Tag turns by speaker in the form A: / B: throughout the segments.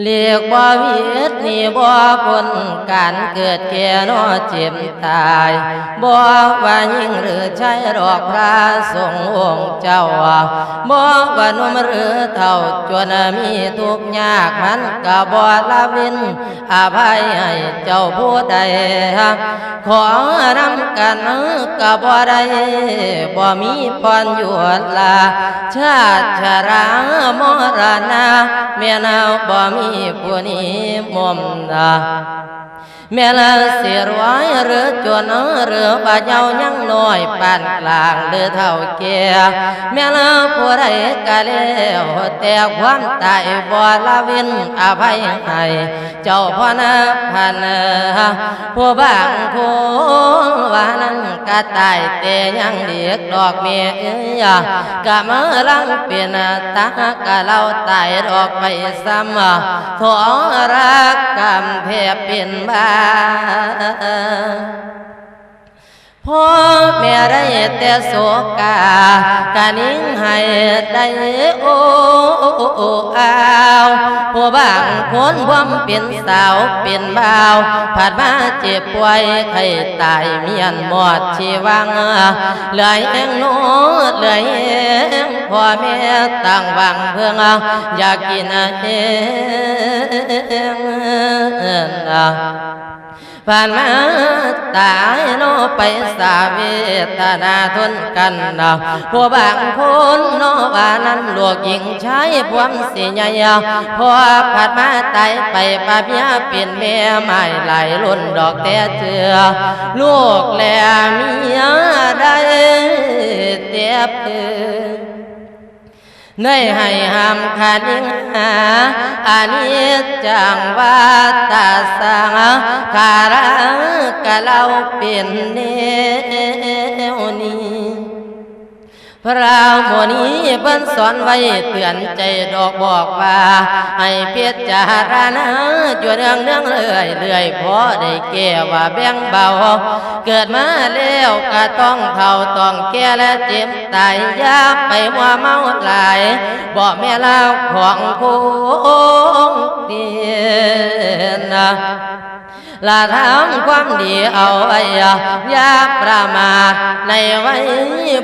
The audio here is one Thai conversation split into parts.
A: เรียกว่าวิตนี่บ่ผลการเกิดแก่นอเจ็บตายบ่ว่ายิ่งหรือใช่ดอกพระสงฆ์องค์เจ้าบ่ว่านุ่มหรือเท่าจนมีทุกข์ยากมันก็บ่ละวินอภัยให้เจ้าผู้ใดขอนำกันก็บ่ได้บ่มีพรอยู่ลาชาติชรามรณะแม่นาวบ่มีผู้นี้มมดาแม่ละเสียรวา หรือจวนหรือบาเจ้ายังน้อยปานกลางหรือเท่าแก่แม่เละผู้ใดก็แล้วแต่ความตายบ่ละเวินอภัยให้เจ้าพ่อนะพันผู้บางผู้ว่านั้นก็ตายแต่ยังเด็กดอกเมียเอ้ยกะมาลังเปลี่ยนตากะเราตายดอกไปซ้ำทองรักกำแทบเป็นบ้าพ่อแม่ได้แต่โศกากานิ่งให้ได้โอ้อาวผู้บางคนว่มเป็นสาวเป็นบ่าวผ่านมาเจ็บป่วยไข้ตายเมียนหมดชีวังเหลือแองโนเหลือแองพ่อแม่ตั้งวังเพื่องอยากกินเอง ผ่านมาตายโนไปสาเวตนาทนกันนะผู้บางคนโนว่านั้นลวกหญิงชายพวมสิใหญ่พอผ่านมาตายไปปาเพียเป็นแม่ไม่ไหลล้นดอกแต่เถือลูกแลเมียได้เตียบเือ เนให้ห้ามขาดิงหาอานิจจังวาตาสังคารังกะเล่าเป็นเนวนี้ พระโมนีเพิ่นสอนไว้เตือนใจดอกบอกว่า ให้เพียรจารณาอยู่เรื่องเรื่องเรื่อยเรื่อยพอได้แก่ว่าแบ่งเบา เกิดมาแล้วก็ต้องเท่าต้องแก่และเจ็บตายยาไปมัวเมาหลายบอกแม่เล่าของคงเตียนนะ ลาทำความดีเอาไว้อย่าประมาทในไว้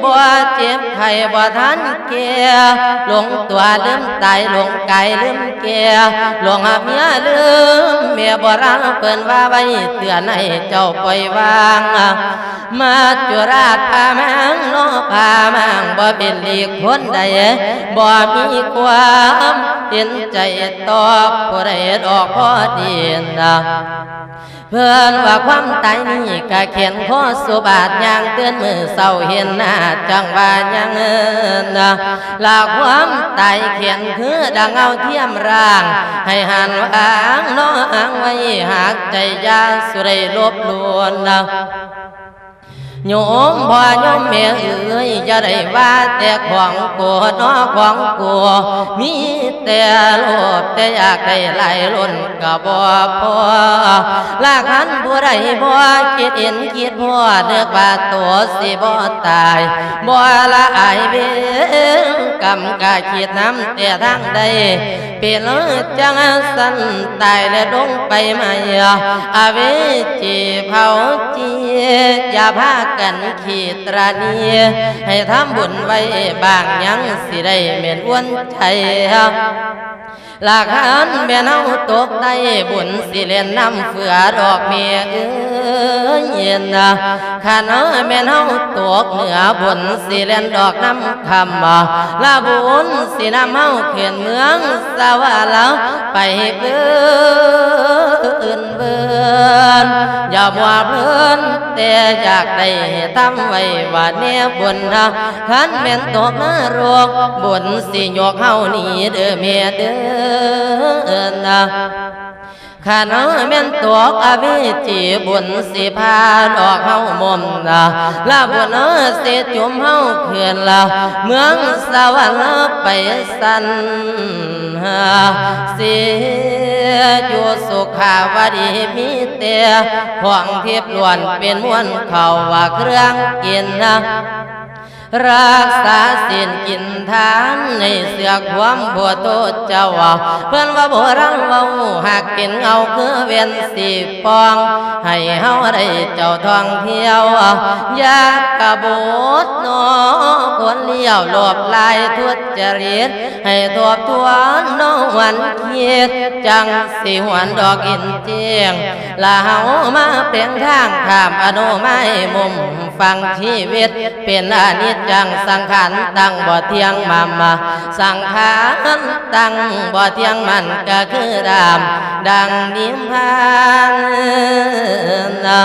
A: บ่เจ็บไข้บ่ทันเกียหลงตัวลืมตายหลงไกายลืมเกียหลงเมียลืมเมียบ่รักเปิ้นว่าไว้เตือนให้เจ้าปล่อยวางมาจุราชพามังโนพามังบ่เป็นลีกคนใดบ่มีความเห็นใจตอบผู้ใดดอกพอดีนะ เพื่อนว่าความตายนี่ก็เขียนข้อสุบาทยางเตือนมือเศร้าเห็นหน้าจังว่ายังเอินลาความตายเขียนคือดังเอาเทียมร่าง ให้หันวางน้องไว้หากใจยาสุไรลบลวนนะ โยมพ่อโยมแม่เอ๋ยจะได้ว่าแต่ของกูนอของกูมีแต่โลภแต่อยากได้ไหลล้นก็บ่พอลากหันผู้ใดบ่คิดเห็นคิดพ่อเนึกว่าตัวสิบ่ตายบ่ละอายเบ้กำกาคิดน้ำแต่ทางใดเป็นจังสันตายและลงไปไหมาอาเวจีเผาจีอย่าพากันขีตรานีให้ทำบุญไว้บางยังสิได้เหม็นอ้วนใจหลักหันแม่เนาตกได้บุญสิเล่นน้ำเฟือดอกเมียเอ้ ยเย็นข้าน้อยแม่เนาตกเหนือบุญสิเล่นดอกน้ำคำลาบุญสิน้ำเมาเขียนเมืองสาวาลาไปเกินเบือนอย่ามัวเพลินแต่อยากได้ทำไว้ว่าแน่บุญขันแม่นตกนรกบุญสิยกเฮานี่เด้อแม่เด้อนะ ข้าน้อยแม่นตัวอวิจีบุญสิพาดอกเฮามุมนะลาบุญเออสิจุมเฮาเขื่อนละเมืองสวรรค์ไปสันหาเสียอยู่สุขาวดีมีเตียของเทียบล้วนเป็นม้วนเขาว่าเครื่องกินนะ รักษาสินกินทานในเสือความบัวโตเจ้า เพื่อนว่าบัวรังเว่าหากกินเงาคือเวียนสีปอง ให้เฮาได้เจ้าท่องเที่ยว อยากกระโบดนอควรเลี้ยวหลบลายทุจริตให้ทบทวนนอวันเคียดจังสิหวนดอกอินเจียงลาเฮามาเปลี่ยนทางข้ามอนุไม้มุมฟังชีวิตเป็นอนิจยังสังขารตั้งบ่เที่ยงมามาสังขารตั้งบ่เที่ยงมันก็คือดามดังนิพพานนะ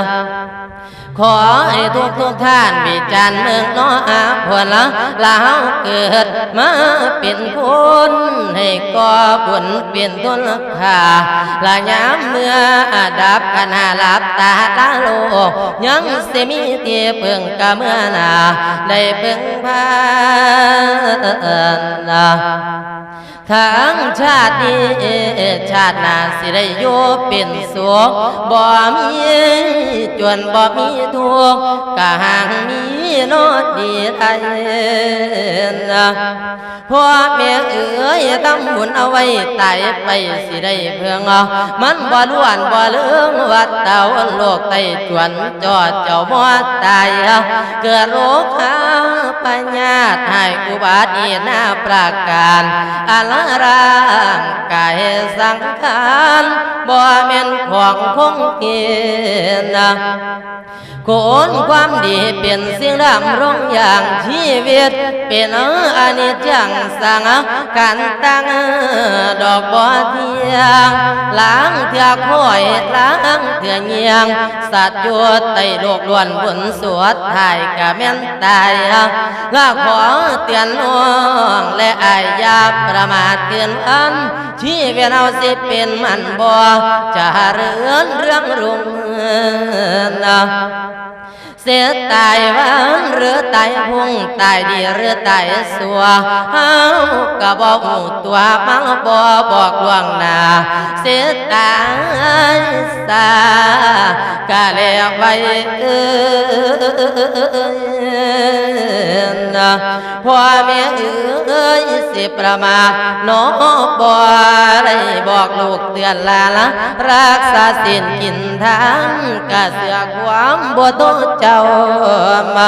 A: ขอให้ทุกทุกท่านวิจารณ์เมืองน้ออาผลละลาวเกิดมาเป็นคนให้ก่อบุญเป็นทุนค่าละยามเมื่อดับขณะหลับตาตาโลยังสิมีเตียเพิ่งกะเมื่อนาได้เพิ่งพานา ทั้งชาตินี้ชาติหน้าสิได้อยู่เป็นสุขบ่มีจวนบ่มีทุกข์กะห่างมีโนดดีไทยพ่อแม่เอ๋ยทำบุญเอาไว้ตายไปสิได้เพื่องมันบ่ล้วนบ่เลืองวัดเต่าโลกไตจวนจอดเจ้าบ่ตายเกิดโรคหาปัญญาให้อุบัติเหน้าประการอาร่างกายสังขาร บ่แม่นของคงเกียนนะโคนความดีเป็นสิ่งดำรงอย่างชีวิต เป็นอนิจจังสังการตั้งดอกบ่เทียงล้างเถื่อคอยล้างเถื่อเงียงสัตว์ยู่ใต้โลกล้วนบุญสวดไทยกะแม่นตายละขอเตือนน้องและอายยาประมาทเกินอัน ชีวิตเราสิเป็นมันบ่จะเรืองเรื่องรุ่ง เสียตายวันหรือตายพุ่งตายดีหรือตายสัวเฮากะบอกหูตัวมังบอบอกล่วงหน้าเสียตายสากะแล้วไว้เออนพ่อแม่เอ้ยสิประมาทน้องบ่ได้บอกลูกเตือนลาละรักษาสินกินทานกะเสือความบ่โตเจ้ามาละเพิ่งว่าโบราณว่าหากเป็นเงาเจ้าคือเวียนสีปองเอาให้เฮาได้ว่าท่องเที่ยวอืมนะเพื่อเราว่าบุญยำเศร้าให้ตักบาตรจังหันเด้อเมา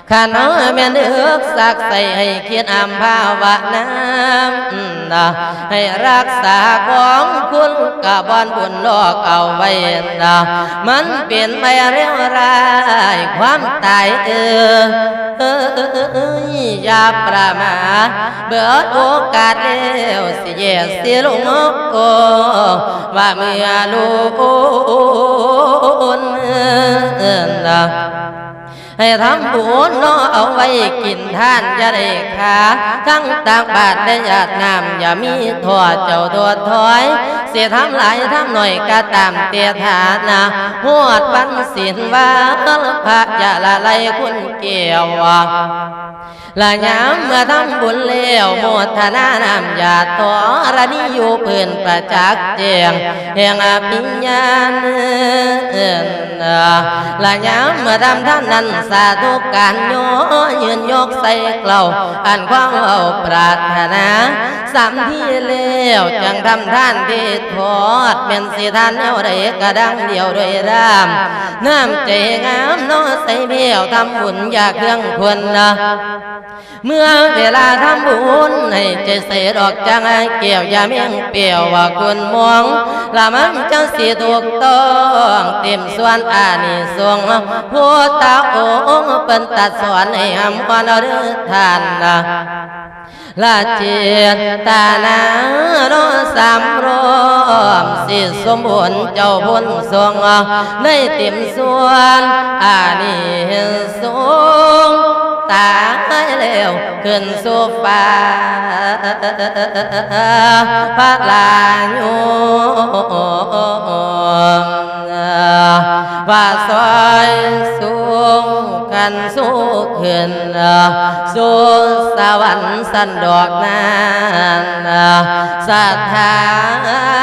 A: ยามเลี้ยงให้แต่งขันดอกไม่ยอข้าน้อยแม่นึกสักใส่ให้เขียนอำภาวะน้ำให้รักษาของคุณกะบอนบุญลอกเอาไว้นะมันเปลี่ยนไปเร็วร้ายความตายเออเอ้ยอย่าประมาทเบิดโอกาสแล้วสิแย่สิลงโอว่าเมื่อลูกนะให้ทำบุญนาะเอาไว้กินท่านจะได้ขาทั้งตากบาทได้หยาดน้ำอย่ามีทอดเจ้าตัวถอย เสียทำหลายทำหน่อยก็ตามเตียฐานะหวดปันสินว่าพระอย่าละไลคุณเกี่ยวละยามเมื่อทำบุญแล้วโมทนานามญาติทอรณีอยู่เพื่นประจักษ์แจงแห่งอภิญญาณละยามเมื่อทำท่านนั้นสาธุการโยยืนยกใส่เกล่าอันความเอาปรารถนาสามที่เลวจังทำท่านที่ทอดเป็นสีทานแนวใดกระดังเดียวด้วยรามน้ำใจงามน้อใส่เบี้ยวทำบุญอยากเครื่องควรนะเมื่อเวลาทำบุญให้ใจใส่ดอกจังเกี่ยวยาเมียงเปียวว่าคุณมองละมันจังสิถูกต้องเต็มส่วนอานิสงส์ผู้ตาองค์เป็นตัดสอนให้หำความเอาเดือทานนะลาเจตานาโนสามรวมสิสมบูรณ์เจ้าบุญทรงในต็มส่วนอานิสงส์ตายแล้วขึ้นสู่ฟ้าพระลายุ กันสู้ขึ้นสู่สวรรค์สันดอกนั้นสัทธา